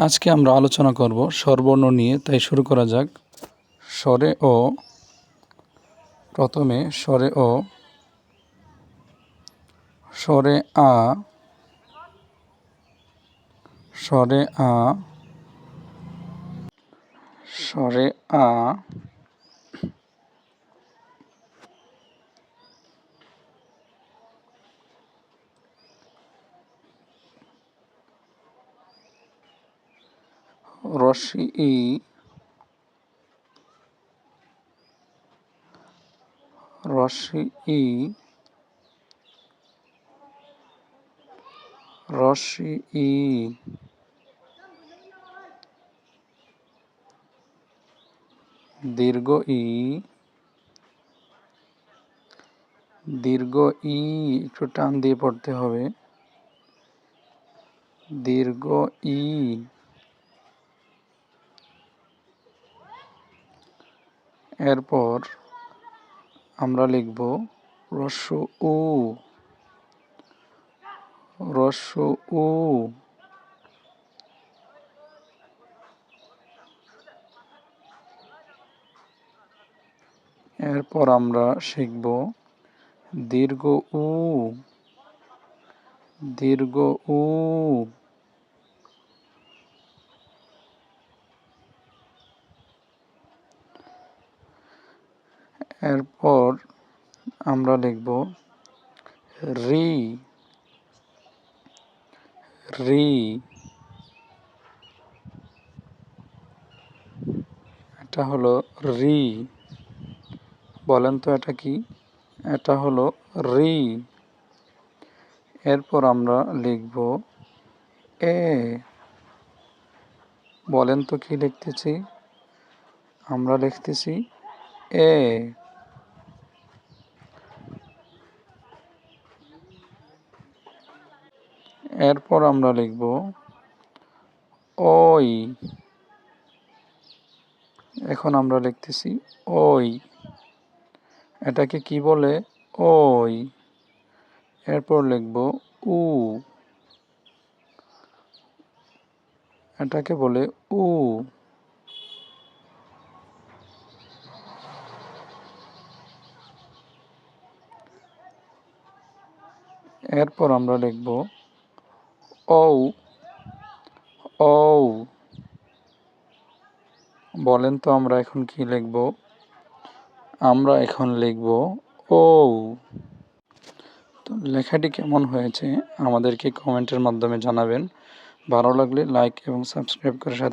আজকে আমরা আলোচনা করব স্বরবর্ণ নিয়ে। তাই শুরু করা যাক। স্বরে ও, প্রথমে স্বরে ও, স্বরে আ স্বরে আ স্বরে আ রশ্মি ই রশ্মি ই রশ্মি ই দীর্ঘ ই দীর্ঘ ই একটু টান দিয়ে পড়তে হবে। দীর্ঘ ই এরপর আমরা লিখব রস্য উ রস্য উ এরপর আমরা শিখব দীর্ঘ উ দীর্ঘ উ এরপর আমরা লিখব রি রি, এটা হলো রি, বলেন তো এটা কি? এটা হলো রি। এরপর আমরা লিখব এ, বলেন তো কি লিখতেছি? আমরা লিখতেছি এ। এরপর আমরা লিখব ওই। এখন আমরা লিখতেছি ওই। এটাকে কি বলে? ওই। এরপর লিখব উ। এটাকে বলে উ। এরপর আমরা লিখব ও ও বলেন তো আমরা এখন কি লিখব? আমরা এখন লিখব ও তো লেখাটি কেমন হয়েছে আমাদেরকে কমেন্টের মাধ্যমে জানাবেন। ভালো লাগলে লাইক এবং সাবস্ক্রাইব করে সাথে